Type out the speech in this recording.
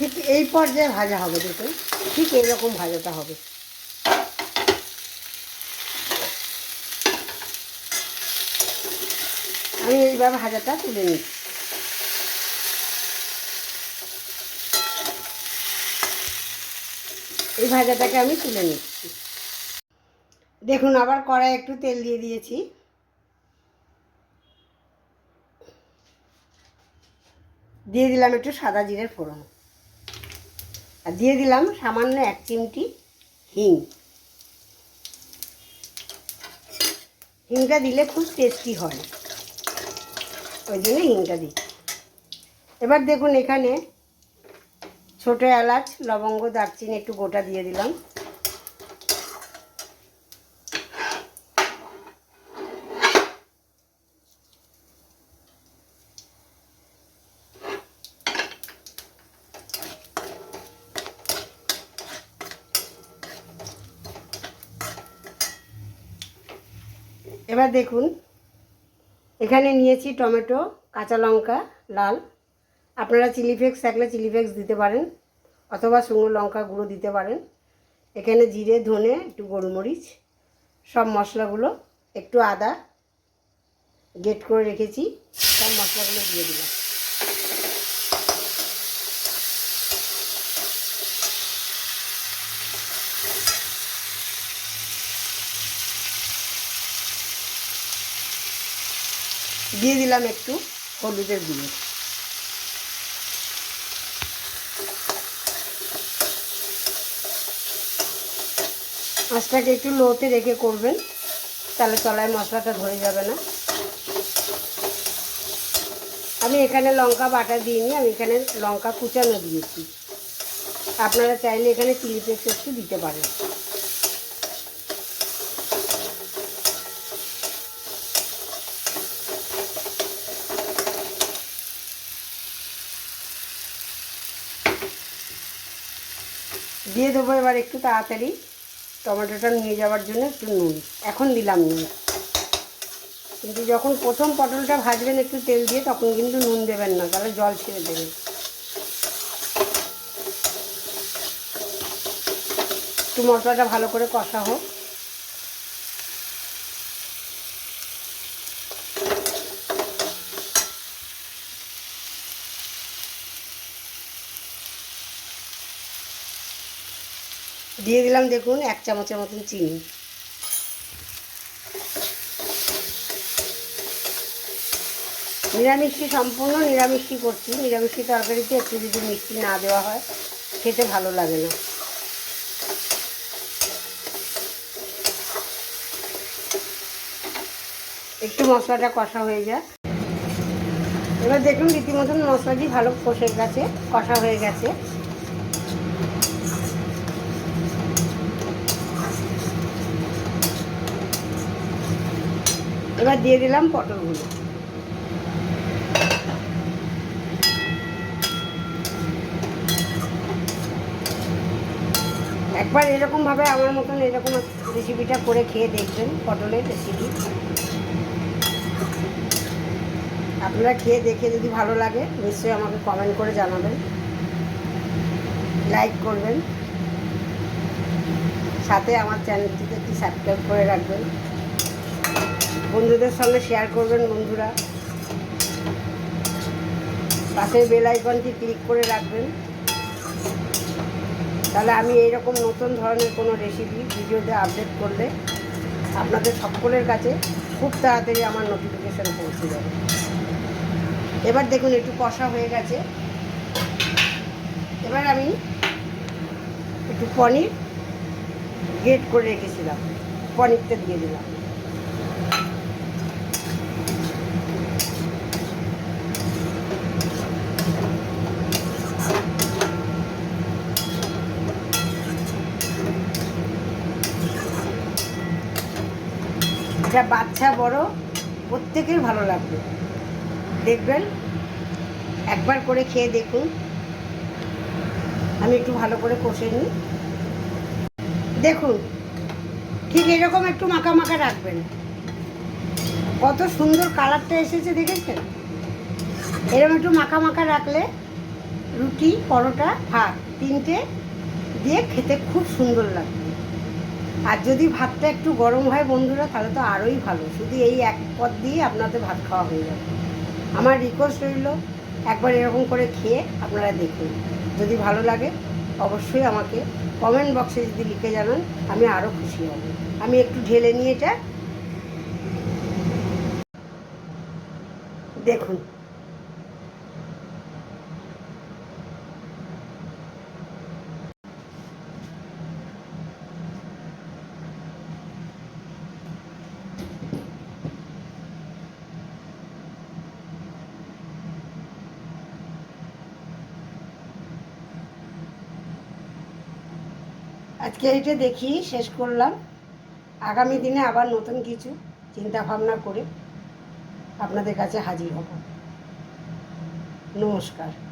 ঠিক এই পর্যায়ে ভাজা হবে, দেখুন। ঠিক এইরকম ভাজাটা হবে। আমি এইভাবে ভাজাটা তুলে নিচ্ছি। এই ভাজাটাকে আমি তুলে নিচ্ছি। দেখুন, আবার কড়াই একটু তেল দিয়ে দিয়েছি। দিয়ে দিলাম একটু সাদা জিরের ফোড়ন। আর দিয়ে দিলাম সামান্য এক চিমটি হিং। হিংটা দিলে খুব টেস্টি হয়। ওই জন্য হিংটা দিই। এবার দেখুন এখানে ছোটো এলাচ, লবঙ্গ, দারচিনি একটু গোটা দিয়ে দিলাম। এবার দেখুন, এখানে নিয়েছি টমেটো, কাঁচা লঙ্কা, লাল। আপনারা চিলি ফ্লেক্স থাকলে চিলি ফ্লেক্স দিতে পারেন, অথবা শুকনো লঙ্কা গুঁড়ো দিতে পারেন। এখানে জিরে, ধনে, একটু গোলমরিচ, সব মশলাগুলো, একটু আদা গেট করে রেখেছি, সব মশলাগুলো দিয়ে দিলাম। দিয়ে দিলাম একটু হলুদের গুঁড়ো। মাছটাকে একটু লোতে রেখে করবেন, তাহলে তলায় মশলাটা ধরে যাবে না। আমি এখানে লঙ্কা বাটা দিইনি, আমি এখানে লঙ্কা কুচানো দিয়েছি। আপনারা চাইলে এখানে চিলি ফ্লেক্স একটু দিতে পারেন। দিয়ে দেবো এবার একটু তাড়াতাড়ি। টমেটোটা নিয়ে যাওয়ার জন্য একটু নুন। এখন দিলাম নুন। কিন্তু যখন প্রথম পটলটা ভাজবেন একটু তেল দিয়ে, তখন কিন্তু নুন দেবেন না, তাহলে জল ছেড়ে দেবেন। একটু মশলাটা ভালো করে কষা হোক। দিয়ে দিলাম দেখুন, এক চামচের মতন চিনি। নিরামিষটি সম্পূর্ণ নিরামিষি করছি। নিরামিষি তরকারিতে একটু যদি মিষ্টি না দেওয়া হয়, খেতে ভালো লাগে না। একটু মশলাটা কষা হয়ে যায় এবার দেখুন রীতিমতন মশলাটি ভালো কষে গেছে, কষা হয়ে গেছে। এবার দিয়ে দিলাম পটলগুলো। একবার এরকমভাবে আমার মতন এরকম রেসিপিটা করে খেয়ে দেখবেন পটলের রেসিপি আপনারা খেয়ে দেখে যদি ভালো লাগে, নিশ্চয়ই আমাকে কমেন্ট করে জানাবেন। লাইক করবেন। সাথে আমার চ্যানেলটিকে একটু সাবস্ক্রাইব করে রাখবেন। বন্ধুদের সঙ্গে শেয়ার করবেন বন্ধুরা। পাশের বেল আইকনটি ক্লিক করে রাখবেন। তাহলে আমি এইরকম নতুন ধরনের কোনো রেসিপি ভিডিওতে আপডেট করলে আপনাদের সকলের কাছে খুব তাড়াতাড়ি আমার নোটিফিকেশান পৌঁছে যাবে। এবার দেখুন, একটু কষা হয়ে গেছে। এবার আমি একটু পনির গেট করে রেখেছিলাম। পনিরটা দিয়ে দিলাম। যা বাচ্চা বড়, প্রত্যেকের ভালো লাগবে। দেখবেন? একবার করে খেয়ে দেখুন। আমি একটু ভালো করে কষে নিই। দেখুন, ঠিক এরকম একটু মাখা মাখা রাখবেন। কত সুন্দর কালারটা এসেছে, দেখেছেন? এরকম একটু মাখা মাখা রাখলে রুটি, পরোটা, ভাত তিনটে দিয়ে খেতে খুব সুন্দর লাগবে। আর যদি ভাতটা একটু গরম হয় বন্ধুরা, তাহলে তো আরোই ভালো। শুধু এই এক পদ দিয়ে আপনাদের ভাত খাওয়া হয়ে যাবে। আমার রিকোয়েস্ট রইল, একবার এরকম করে খেয়ে আপনারা দেখুন। যদি ভালো লাগে, অবশ্যই আমাকে কমেন্ট বক্সে যদি লিখে জানান, আমি আরও খুশি হব। আমি একটু ঢেলে নিয়ে এটা দেখুন। আজকে এইটা দেখি, শেষ করলাম। আগামী দিনে আবার নতুন কিছু চিন্তা ভাবনা করে আপনাদের কাছে হাজির হব। নমস্কার।